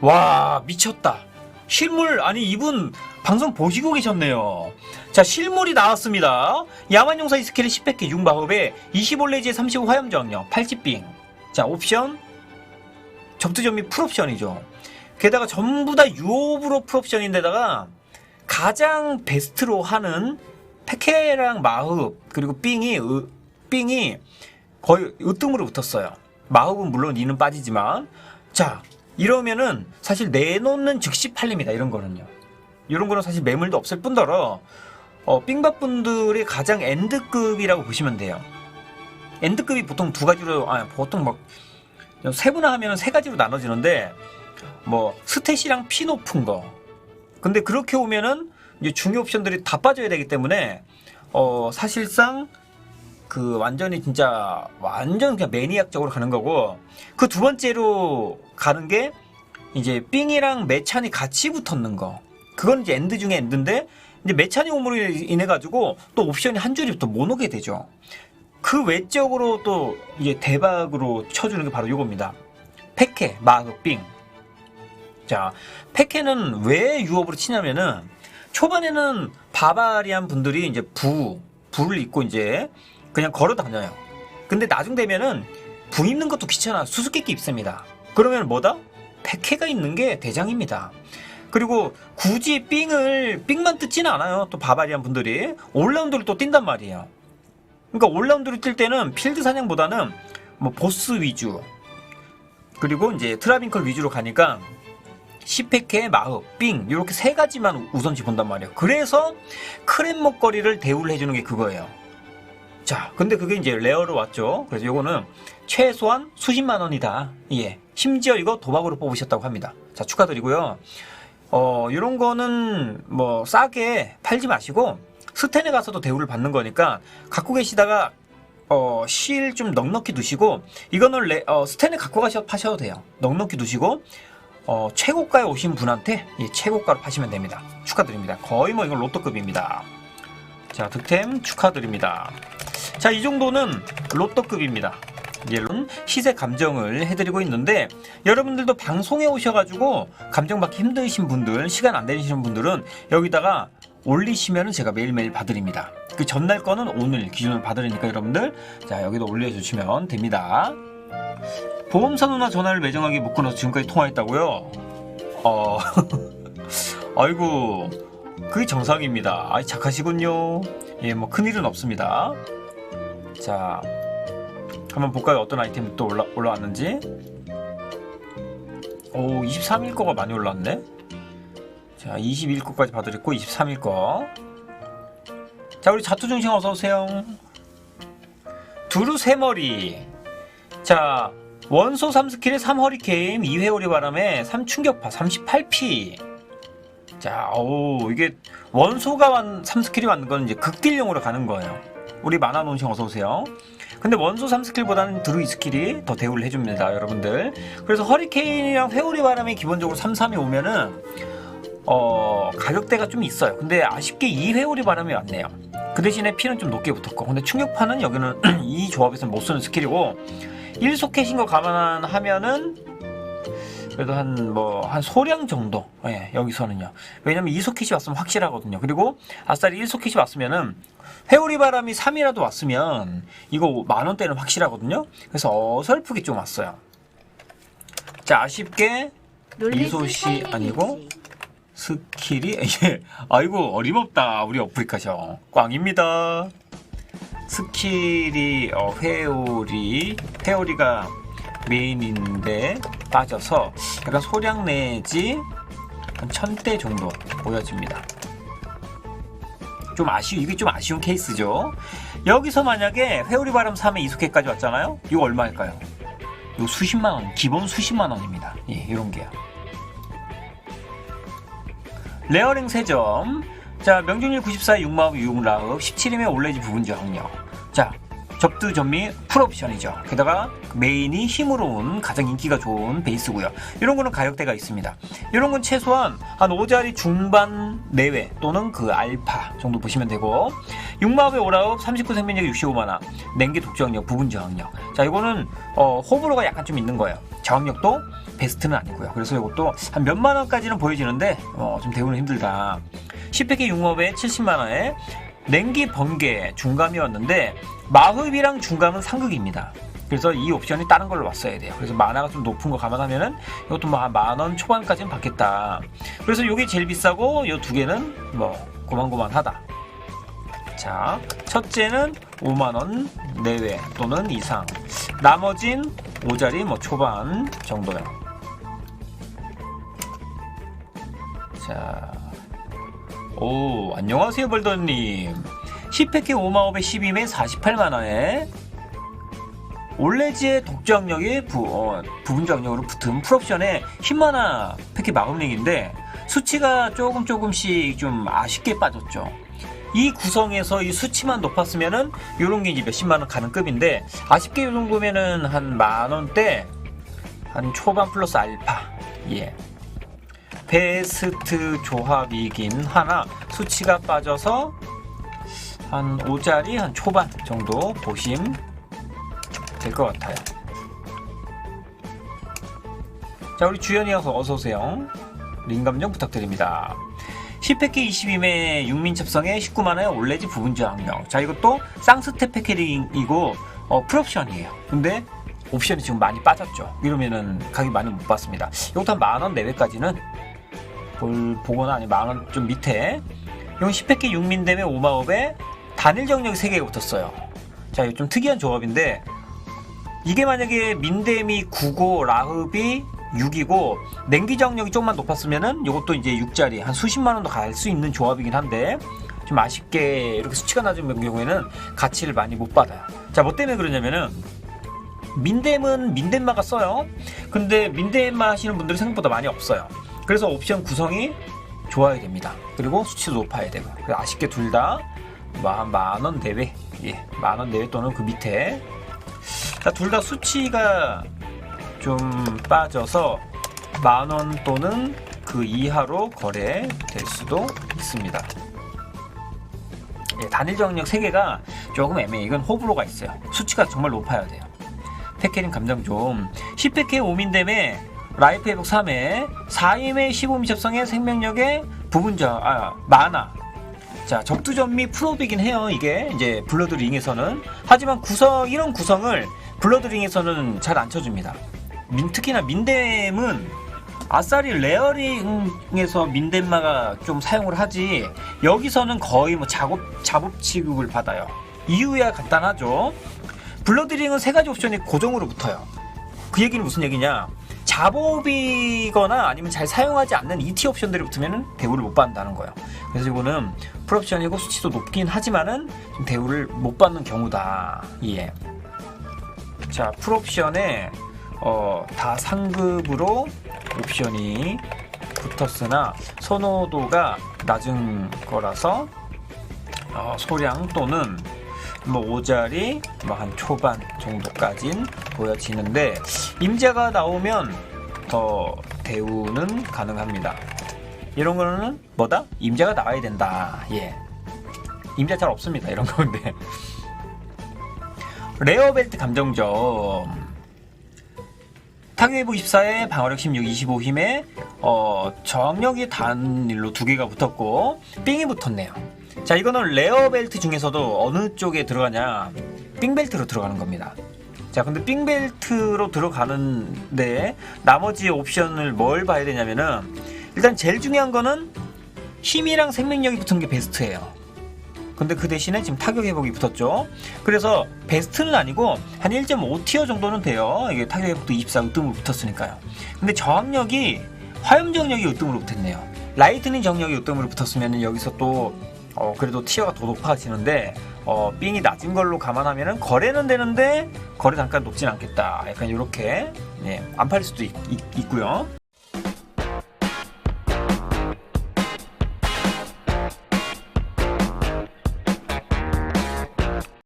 와 미쳤다. 실물 아니 이분 방송 보시고 계셨네요. 자 실물이 나왔습니다. 야만용사 이스킬의 10팩 6마법에 25레지에 35 화염저항력 80빙. 자 옵션 접두점 및 풀옵션이죠. 게다가 전부 다 유업으로 풀옵션인데다가 가장 베스트로 하는 페케랑 마흡 그리고 삥이 으- 삥이 거의 으뜸으로 붙었어요. 마흡은 물론 이는 빠지지만 자 이러면은 사실 내놓는 즉시 팔립니다. 이런 거는요. 이런 거는 사실 매물도 없을 뿐더러 어, 삥밥분들의 가장 엔드급이라고 보시면 돼요. 엔드급이 보통 두 가지로 아 보통 막 세분화하면 세 가지로 나눠지는데 뭐 스탯이랑 피 높은 거. 근데 그렇게 오면은 이제 중요 옵션들이 다 빠져야 되기 때문에 어 사실상 그 완전히 진짜 완전 그냥 매니악적으로 가는 거고 그 두 번째로 가는 게 이제 삥이랑 매찬이 같이 붙었는 거. 그건 이제 엔드 중에 엔드인데 이제 매찬이 오므로 인해 가지고 또 옵션이 한 줄이 또 못 오게 되죠. 그 외적으로 또 이제 대박으로 쳐주는 게 바로 이겁니다. 페케, 마그, 삥. 자, 페케는 왜 유업으로 치냐면은 초반에는 바바리안 분들이 이제 부, 부를 입고 이제 그냥 걸어 다녀요. 근데 나중 되면은 부 입는 것도 귀찮아. 수수께끼 입습니다. 그러면 뭐다? 페케가 있는 게 대장입니다. 그리고 굳이 삥을 삥만 뜯지는 않아요. 또 바바리안 분들이 올라운드를 또 뛴단 말이에요. 그러니까 올라운드를 뛸 때는 필드 사냥보다는 뭐 보스 위주 그리고 이제 트라빈컬 위주로 가니까 10팩의 마흡, 삥 이렇게 세 가지만 우선시 본단 말이에요. 그래서 크랩 먹거리를 대우를 해주는 게 그거예요. 자, 근데 그게 이제 레어로 왔죠. 그래서 요거는 최소한 수십만 원이다. 예. 심지어 이거 도박으로 뽑으셨다고 합니다. 자, 축하드리고요. 어, 요런 거는 뭐 싸게 팔지 마시고 스탠에 가서도 대우를 받는 거니까 갖고 계시다가 어, 실 좀 넉넉히 두시고 이거는 레, 어, 스탠에 갖고 가셔 파셔도 돼요. 넉넉히 두시고 어, 최고가에 오신 분한테 이 최고가로 파시면 됩니다. 축하드립니다. 거의 뭐 이건 로또급입니다. 자, 득템 축하드립니다. 자, 이 정도는 로또급입니다. 예론 시세 감정을 해드리고 있는데 여러분들도 방송에 오셔가지고 감정 받기 힘드신 분들 시간 안 되시는 분들은 여기다가 올리시면은 제가 매일매일 봐드립니다. 그 전날 거는 오늘 기준으로 봐드리니까 여러분들 자 여기도 올려주시면 됩니다. 보험사 누나 전화를 매정하게 못 끊어서 지금까지 통화했다고요? 어 아이고 그게 정상입니다. 아 착하시군요. 예 뭐 큰일은 없습니다. 자 한번 볼까요? 어떤 아이템이 또 올라, 올라왔는지. 오, 23일 거가 많이 올라왔네. 자, 22일 거까지 봐드렸고, 23일 거. 자, 우리 자투중심 어서오세요. 두루 세머리. 자, 원소 3스킬에 3허리케인, 2회 오리 바람에 3충격파, 38P. 자, 오, 이게 원소가 완, 3스킬이 왔는 건 이제 극딜용으로 가는 거예요. 우리 만화논싱 어서오세요. 근데 원소 3스킬보다는 드루 2스킬이 더 대우를 해줍니다, 여러분들. 그래서 허리케인이랑 회오리 바람이 기본적으로 3, 3이 오면은, 어, 가격대가 좀 있어요. 근데 아쉽게 2회오리 바람이 왔네요. 그 대신에 피는 좀 높게 붙었고. 근데 충격파는 여기는 이 조합에서는 못 쓰는 스킬이고, 1소켓인 거 감안하면은, 그래도 한 뭐 한 소량 정도 예, 여기서는요 왜냐면 2소켓이 왔으면 확실하거든요 그리고 아싸리 1소켓이 왔으면은 회오리 바람이 3이라도 왔으면 이거 만원대는 확실하거든요. 그래서 어설프게 좀 왔어요. 자 아쉽게 이소시 아니고 스킬이 예 아이고 어림없다 우리 어프리카셔 꽝입니다. 스킬이 어, 회오리 회오리가 메인인데 빠져서 약간 소량 내지 한 1000대 정도 보여집니다. 좀 아쉬운 이게 좀 아쉬운 케이스죠. 여기서 만약에 회오리 바람 3에 이숙회까지 왔잖아요. 이거 얼마일까요? 이거 수십만 원, 기본 수십만 원입니다. 예, 이런 게요. 레어링 3점. 자, 명중률 94, 6마법, 6라흡, 17임의 올레지 부분 저항력. 자, 접두 전미 풀옵션이죠. 게다가 메인이 힘으로 온 가장 인기가 좋은 베이스고요. 이런 거는 가격대가 있습니다. 이런 건 최소한 한 5자리 중반 내외 또는 그 알파 정도 보시면 되고 6마법의 오라업 39 생명력 65만화 냉기 독저항력 부분 저항력 자 이거는 어, 호불호가 약간 좀 있는 거예요. 저항력도 베스트는 아니고요. 그래서 이것도 한 몇만 원까지는 보여지는데 어, 좀 대우는 힘들다. 10팩에 6마법에 70만 원에 냉기 번개 중감이었는데 마흡이랑 중감은 상극입니다. 그래서 이 옵션이 다른 걸로 왔어야 돼요. 그래서 만화가 좀 높은 거 감안하면은 이것도 뭐 한 만 원 초반까지는 받겠다. 그래서 이게 제일 비싸고 이 두 개는 뭐 고만고만하다. 자, 첫째는 5만 원 내외 또는 이상. 나머진 5자리 뭐 초반 정도요. 자, 오, 안녕하세요, 벌더님. 10팩에 5마법에 12매 48만원에 올레지의 독저항력이 부, 어, 부분 저항력으로 붙은 풀옵션에 10만화 팩이 마법링인데 수치가 조금 조금씩 좀 아쉽게 빠졌죠. 이 구성에서 이 수치만 높았으면은 요런 게 이제 몇십만 원 가는 급인데 아쉽게 요 정도면은 한 만 원대 한 초반 플러스 알파 예 베스트 조합이긴 하나 수치가 빠져서 한 5짜리 한 초반 정도 보심 될 것 같아요. 자, 우리 주연이 어서 어서오세요. 링감정 부탁드립니다. 10팩키 22매 육민첩성에 19만원의 올레지 부분 저항력. 자, 이것도 쌍스텝 패키징이고, 어, 풀옵션이에요. 근데 옵션이 지금 많이 빠졌죠. 이러면은 가격이 많이 못 받습니다. 이것도 한 만 원 내외까지는 볼, 보거나 아니면 만원 좀 밑에. 이건 10팩키 육민댐에 5마법에 단일 정력이 3개가 붙었어요. 자, 이거 좀 특이한 조합인데, 이게 만약에 민댐이 9고 라흡이 6이고 냉기 정력이 조금만 높았으면은 이것도 이제 6짜리 한 수십만 원도 갈 수 있는 조합이긴 한데 좀 아쉽게 이렇게 수치가 낮은 경우에는 가치를 많이 못 받아요. 자, 뭐 때문에 그러냐면은 민댐은 민댐마가 써요. 근데 민댐마 하시는 분들이 생각보다 많이 없어요. 그래서 옵션 구성이 좋아야 됩니다. 그리고 수치도 높아야 되고. 아쉽게 둘 다 만원 내외, 예, 만원 내외 또는 그 밑에 자, 둘 다 수치가 좀 빠져서 만원 또는 그 이하로 거래될 수도 있습니다. 예, 단일 정력 3개가 조금 애매해. 이건 호불호가 있어요. 수치가 정말 높아야 돼요. 패케링 감정 좀. 10패케 5민댐에 라이프 회복 3회, 4임의 15미 접성의 생명력의 부분자, 아, 만화. 자, 적두전미 프로비긴 해요. 이게 이제 블러드링에서는. 하지만 구성 이런 구성을 블러드링에서는 잘 안 쳐줍니다. 민, 특히나 민댐은 아싸리 레어링에서 민덴마가 좀 사용을 하지 여기서는 거의 뭐 작업 작업 취급을 받아요. 이유야 간단하죠. 블러드링은 세 가지 옵션이 고정으로 붙어요. 그 얘기는 무슨 얘기냐? 잡업이거나 아니면 잘 사용하지 않는 ET 옵션들이 붙으면 대우를 못 받는다는 거예요. 그래서 이거는 풀옵션이고 수치도 높긴 하지만은 좀 대우를 못 받는 경우다. 예. 자, 풀옵션에 어, 다 상급으로 옵션이 붙었으나 선호도가 낮은 거라서 어, 소량 또는 뭐 5자리 뭐 한 초반 정도까진 보여지는데 임자가 나오면 더 대우는 가능합니다. 이런 거는 뭐다? 임자가 나와야 된다. 예. 임자 잘 없습니다. 이런 건데. 레어벨트 감정점. 타격회복 24에 방어력 16, 25힘에 어, 저항력이 단일로 두 개가 붙었고 삥이 붙었네요. 자 이거는 레어 벨트 중에서도 어느 쪽에 들어가냐 삥벨트로 들어가는 겁니다. 자 근데 삥벨트로 들어가는데 나머지 옵션을 뭘 봐야 되냐면은 일단 제일 중요한 거는 힘이랑 생명력이 붙은 게 베스트예요. 근데 그 대신에 지금 타격 회복이 붙었죠. 그래서 베스트는 아니고 한 1.5티어 정도는 돼요. 이게 타격 회복도 24 으뜸으로 붙었으니까요. 근데 저항력이 화염 정력이 으뜸으로 붙었네요. 라이트닝 정력이 으뜸으로 붙었으면 여기서 또 어, 그래도 티어가 더 높아지는데 어, 삥이 낮은 걸로 감안하면 거래는 되는데 거래 단가 높진 않겠다. 약간 이렇게 예, 안 팔릴 수도 있, 있, 있고요.